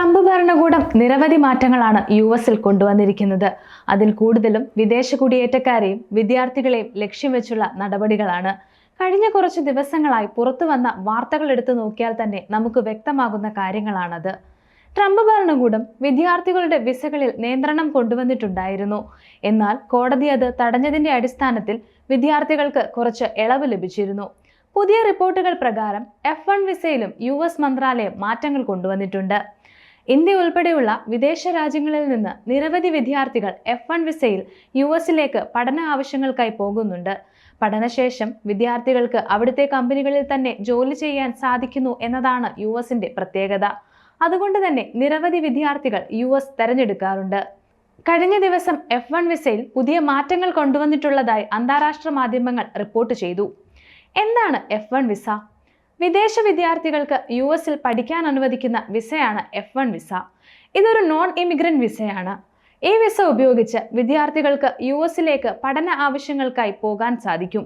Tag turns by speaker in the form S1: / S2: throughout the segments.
S1: Trump ഭരണകൂടം നിരവധി മാറ്റങ്ങളാണ് യു എസിൽ കൊണ്ടുവന്നിരിക്കുന്നത്. അതിൽ കൂടുതലും വിദേശ കുടിയേറ്റക്കാരെയും വിദ്യാർത്ഥികളെയും ലക്ഷ്യം വെച്ചുള്ള നടപടികളാണ്. കഴിഞ്ഞ കുറച്ച് ദിവസങ്ങളായി പുറത്തു വന്ന വാർത്തകൾ എടുത്തു നോക്കിയാൽ തന്നെ നമുക്ക് വ്യക്തമാകുന്ന കാര്യങ്ങളാണത്. ട്രംപ് ഭരണകൂടം വിദ്യാർത്ഥികളുടെ വിസകളിൽ നിയന്ത്രണം കൊണ്ടുവന്നിട്ടുണ്ടായിരുന്നു. എന്നാൽ കോടതി അത് തടഞ്ഞതിന്റെ അടിസ്ഥാനത്തിൽ വിദ്യാർത്ഥികൾക്ക് കുറച്ച് ഇളവ് ലഭിച്ചിരുന്നു. പുതിയ റിപ്പോർട്ടുകൾ പ്രകാരം എഫ് വൺ വിസയിലും യു എസ് മന്ത്രാലയം മാറ്റങ്ങൾ കൊണ്ടുവന്നിട്ടുണ്ട്. ഇന്ത്യ ഉൾപ്പെടെയുള്ള വിദേശ രാജ്യങ്ങളിൽ നിന്ന് നിരവധി വിദ്യാർത്ഥികൾ എഫ് വൺ വിസയിൽ യു എസിലേക്ക് പഠന ആവശ്യങ്ങൾക്കായി പോകുന്നുണ്ട്. പഠനശേഷം വിദ്യാർത്ഥികൾക്ക് അവിടുത്തെ കമ്പനികളിൽ തന്നെ ജോലി ചെയ്യാൻ സാധിക്കുന്നു എന്നതാണ് യു എസിന്റെ പ്രത്യേകത. അതുകൊണ്ട് തന്നെ നിരവധി വിദ്യാർത്ഥികൾ യു എസ് തെരഞ്ഞെടുക്കാറുണ്ട്. കഴിഞ്ഞ ദിവസം എഫ് വൺ വിസയിൽ പുതിയ മാറ്റങ്ങൾ കൊണ്ടുവന്നിട്ടുള്ളതായി അന്താരാഷ്ട്ര മാധ്യമങ്ങൾ റിപ്പോർട്ട് ചെയ്തു. എന്താണ് എഫ് വൺ വിസ? വിദേശ വിദ്യാർത്ഥികൾക്ക് യു എസിൽ പഠിക്കാൻ അനുവദിക്കുന്ന വിസയാണ് എഫ് വൺ വിസ. ഇതൊരു നോൺ ഇമിഗ്രന്റ് വിസയാണ്. ഈ വിസ ഉപയോഗിച്ച് വിദ്യാർത്ഥികൾക്ക് യു എസിലേക്ക് പഠന ആവശ്യങ്ങൾക്കായി പോകാൻ സാധിക്കും.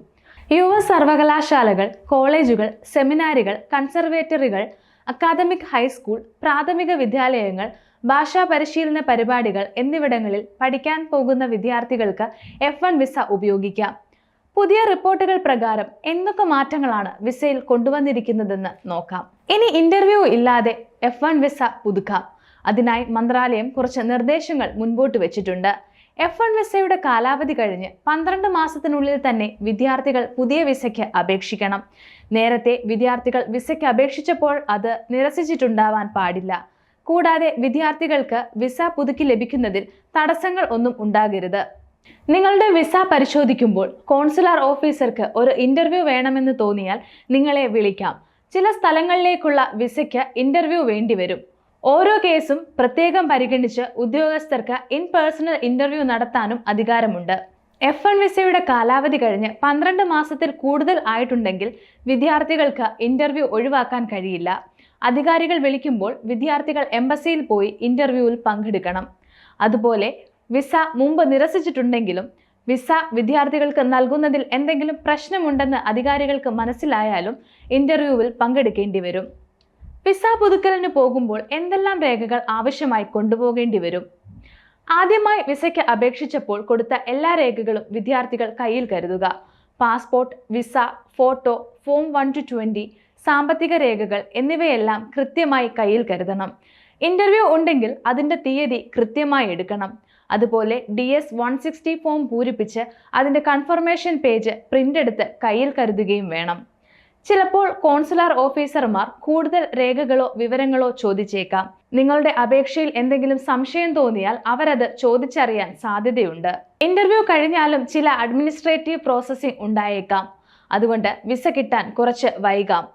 S1: യു എസ് സർവകലാശാലകൾ കോളേജുകൾ സെമിനാരികൾ കൺസർവേറ്ററികൾ അക്കാദമിക് ഹൈസ്കൂൾ പ്രാഥമിക വിദ്യാലയങ്ങൾ ഭാഷാ പരിശീലന പരിപാടികൾ എന്നിവിടങ്ങളിൽ പഠിക്കാൻ പോകുന്ന വിദ്യാർത്ഥികൾക്ക് എഫ് വൺ വിസ ഉപയോഗിക്കാം. പുതിയ റിപ്പോർട്ടുകൾ പ്രകാരം എന്തൊക്കെ മാറ്റങ്ങളാണ് വിസയിൽ കൊണ്ടുവന്നിരിക്കുന്നതെന്ന് നോക്കാം. ഇനി ഇന്റർവ്യൂ ഇല്ലാതെ എഫ് വൺ വിസ പുതുക്കാം. അതിനായി മന്ത്രാലയം കുറച്ച് നിർദ്ദേശങ്ങൾ മുൻപോട്ട് വെച്ചിട്ടുണ്ട്. എഫ് വൺ വിസയുടെ കാലാവധി കഴിഞ്ഞ് പന്ത്രണ്ട് മാസത്തിനുള്ളിൽ തന്നെ വിദ്യാർത്ഥികൾ പുതിയ വിസയ്ക്ക് അപേക്ഷിക്കണം. നേരത്തെ വിദ്യാർത്ഥികൾ വിസയ്ക്ക് അപേക്ഷിച്ചപ്പോൾ അത് നിരസിച്ചിട്ടുണ്ടാവാൻ പാടില്ല. കൂടാതെ വിദ്യാർത്ഥികൾക്ക് വിസ പുതുക്കി ലഭിക്കുന്നതിൽ തടസ്സങ്ങൾ ഒന്നും ഉണ്ടാകരുത്. നിങ്ങളുടെ വിസ പരിശോധിക്കുമ്പോൾ കോൺസുലാർ ഓഫീസർക്ക് ഒരു ഇന്റർവ്യൂ വേണമെന്ന് തോന്നിയാൽ നിങ്ങളെ വിളിക്കാം. ചില സ്ഥലങ്ങളിലേക്കുള്ള വിസയ്ക്ക് ഇന്റർവ്യൂ വേണ്ടിവരും ഓരോ കേസും പ്രത്യേകം പരിഗണിച്ച് ഉദ്യോഗസ്ഥർക്ക് ഇൻ പേഴ്സണൽ ഇന്റർവ്യൂ നടത്താനും അധികാരമുണ്ട്. എഫ് എൺ വിസയുടെ കാലാവധി കഴിഞ്ഞ് പന്ത്രണ്ട് മാസത്തിൽ കൂടുതൽ ആയിട്ടുണ്ടെങ്കിൽ വിദ്യാർത്ഥികൾക്ക് ഇന്റർവ്യൂ ഒഴിവാക്കാൻ കഴിയില്ല. അധികാരികൾ വിളിക്കുമ്പോൾ വിദ്യാർത്ഥികൾ എംബസിയിൽ പോയി ഇന്റർവ്യൂവിൽ പങ്കെടുക്കണം. അതുപോലെ വിസ മുമ്പ് നിരസിച്ചിട്ടുണ്ടെങ്കിലും വിസ വിദ്യാർത്ഥികൾക്ക് നൽകുന്നതിൽ എന്തെങ്കിലും പ്രശ്നമുണ്ടെന്ന് അധികാരികൾക്ക് മനസ്സിലായാലും ഇന്റർവ്യൂവിൽ പങ്കെടുക്കേണ്ടി വരും. വിസ പുതുക്കലിന് പോകുമ്പോൾ എന്തെല്ലാം രേഖകൾ ആവശ്യമായി കൊണ്ടുപോകേണ്ടി വരും? ആദ്യമായി വിസയ്ക്ക് അപേക്ഷിച്ചപ്പോൾ കൊടുത്ത എല്ലാ രേഖകളും വിദ്യാർത്ഥികൾ കയ്യിൽ കരുതുക. Passport visa photo form one two twenty സാമ്പത്തിക രേഖകൾ എന്നിവയെല്ലാം കൃത്യമായി കയ്യിൽ കരുതണം. ഇന്റർവ്യൂ ഉണ്ടെങ്കിൽ അതിന്റെ തീയതി കൃത്യമായി എടുക്കണം. അതുപോലെ D S one sixty form പൂരിപ്പിച്ച് അതിന്റെ കൺഫർമേഷൻ പേജ് പ്രിന്റ് എടുത്ത് കയ്യിൽ കരുതുകയും വേണം. ചിലപ്പോൾ കോൺസുലർ ഓഫീസർമാർ കൂടുതൽ രേഖകളോ വിവരങ്ങളോ ചോദിച്ചേക്കാം. നിങ്ങളുടെ അപേക്ഷയിൽ എന്തെങ്കിലും സംശയം തോന്നിയാൽ അവരത് ചോദിച്ചറിയാൻ സാധ്യതയുണ്ട്. ഇന്റർവ്യൂ കഴിഞ്ഞാലും ചില അഡ്മിനിസ്ട്രേറ്റീവ് പ്രോസസ്സിംഗ് ഉണ്ടായേക്കാം. അതുകൊണ്ട് വിസ കിട്ടാൻ കുറച്ച് വൈകാം.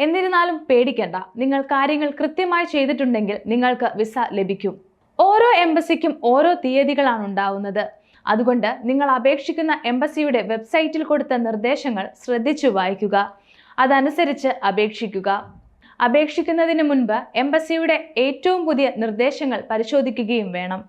S1: എന്നിരുന്നാലും പേടിക്കണ്ട. നിങ്ങൾ കാര്യങ്ങൾ കൃത്യമായി ചെയ്തിട്ടുണ്ടെങ്കിൽ നിങ്ങൾക്ക് വിസ ലഭിക്കും. ഓരോ എംബസിക്കും ഓരോ തീയതികളാണ് ഉണ്ടാവുന്നത്. അതുകൊണ്ട് നിങ്ങൾ അപേക്ഷിക്കുന്ന എംബസിയുടെ വെബ്സൈറ്റിൽ കൊടുത്ത നിർദ്ദേശങ്ങൾ ശ്രദ്ധിച്ചു വായിക്കുക. അതനുസരിച്ച് അപേക്ഷിക്കുക. അപേക്ഷിക്കുന്നതിന് മുൻപ് എംബസിയുടെ ഏറ്റവും പുതിയ നിർദ്ദേശങ്ങൾ പരിശോധിക്കുകയും വേണം.